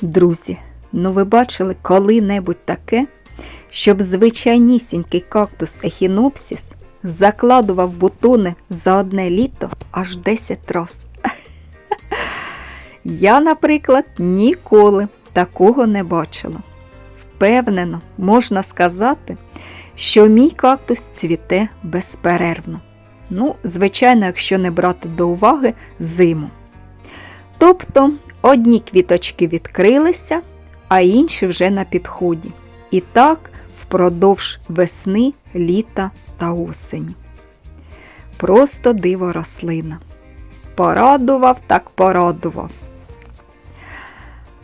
Друзі, ну ви бачили коли-небудь таке, щоб звичайнісінький кактус ехінопсіс закладував бутони за одне літо аж 10 раз. Я, наприклад, ніколи такого не бачила. Впевнено, можна сказати, що мій кактус цвіте безперервно. Ну, звичайно, якщо не брати до уваги зиму. Тобто одні квіточки відкрилися, а інші вже на підході. І так впродовж весни, літа та осені. Просто диво рослина. Порадував, так порадував.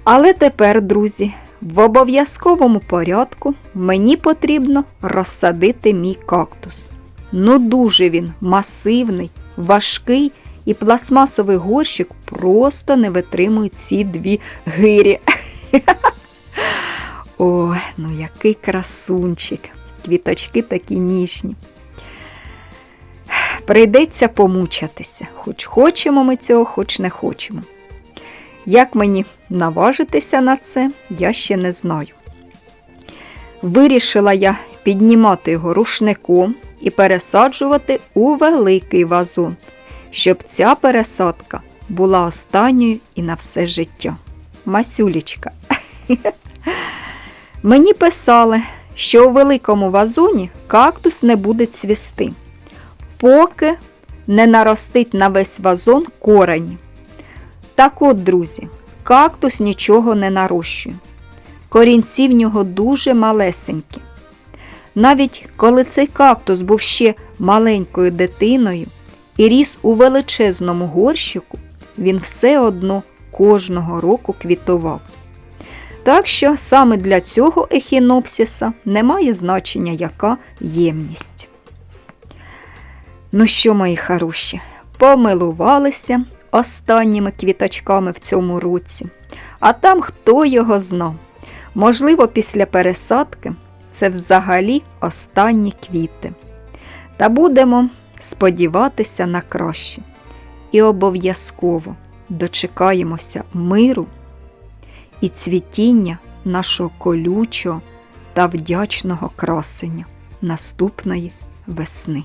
Але тепер, друзі, в обов'язковому порядку мені потрібно розсадити мій кактус. Ну дуже він масивний, важкий і пластмасовий горщик просто не витримують ці дві гирі. Ой, ну який красунчик. Квіточки такі ніжні. Прийдеться помучатися, хоч хочемо ми цього, хоч не хочемо. Як мені наважитися на це, я ще не знаю. Вирішила я піднімати його рушником і пересаджувати у великий вазон, щоб ця пересадка була останньою і на все життя. Масюлічка. Мені писали, що у великому вазоні кактус не буде цвісти, поки не наростить на весь вазон корені. Так от, друзі, кактус нічого не нарощує. Корінці в нього дуже малесенькі. Навіть коли цей кактус був ще маленькою дитиною і ріс у величезному горщику, він все одно кожного року квітував. Так що саме для цього ехінопсіса немає значення, яка ємність. Ну що, мої хороші, помилувалися останніми квіточками в цьому році, а там хто його знав. Можливо, після пересадки це взагалі останні квіти. Та будемо сподіватися на краще. І обов'язково дочекаємося миру і цвітіння нашого колючого та вдячного красення наступної весни.